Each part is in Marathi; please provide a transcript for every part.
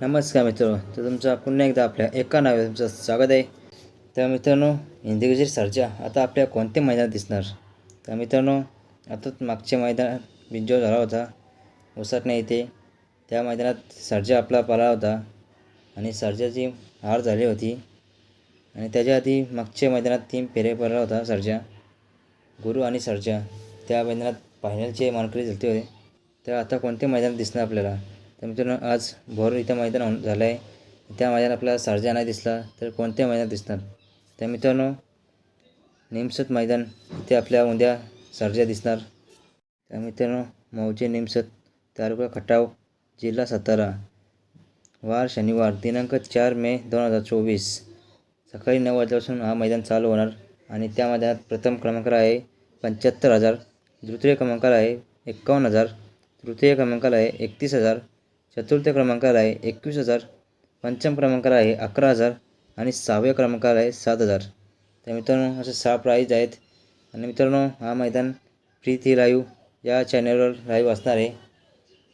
नमस्कार मित्र तर तुमचा पुन्हा एकदा आपल्या एका नावे तुमचं स्वागत आहे. तर मित्रांनो हिंदीगजीर सरजा आता आपल्या कोणत्या मैदानात दिसणार? तर मित्रांनो आताच मागच्या मैदानात बिंजो झाला होता उसटण्या इथे. त्या मैदानात सर्जा आपला पाला होता आणि सर्जाची हार झाली होती. आणि त्याच्या आधी मागच्या मैदानात तीन फेरे पडला होता सर्जा गुरु आणि सर्जा. त्या मैदानात फायनलचे मानकरी झाले होते. तर आता कोणत्या मैदानात दिसणार आपल्याला? तर मित्रांनो आज भोर इथं मैदान झालं आहे त्या मैदानात आपल्याला सर्जा नाही दिसला तर कोणत्या मैदानात दिसणार? तर मित्रांनो निमसत मैदान इथे आपल्या उद्या सर्जा दिसणार. तर मित्रांनो मौजे निमसत तालुका खटाव जिल्हा सातारा. वार शनिवार दिनांक चार मे दोन हजार चोवीस. सकाळी नऊ वाजल्यापासून हा मैदान चालू होणार आणि त्या मैदानात प्रथम क्रमांकाला आहे पंच्याहत्तर हजार द्वितीय क्रमांकाला आहे एक्कावन्न हजार तृतीय क्रमांकाला आहे एकतीस हजार चतुर्थ क्रमांकाला आहे एकवीस हजार पंचम क्रमांकाला आहे अकरा हजार आणि सहाव्या क्रमांकाला आहे सात हजार. तर मित्रांनो असे सहा प्राईज आहेत. आणि मित्रांनो हा मैदान प्रीती लाईव्ह या चॅनलवर लाईव्ह असणार आहे.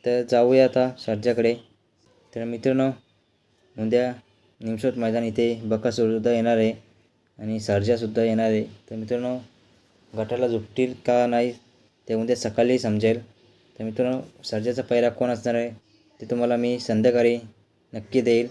तर जाऊया आता सर्जाकडे तर मित्रांनो उद्या निमसोट मैदान इथे बकासुद्धा येणार आहे आणि सर्जासुद्धा येणार आहे. तर मित्रांनो गटाला झुकतील का नाही ते उद्या सकाळी समजेल. तर मित्रांनो सर्जाचा पहिला कोण असणार आहे? ते तुम्हाला मी संध्याकाळी नक्की देईल.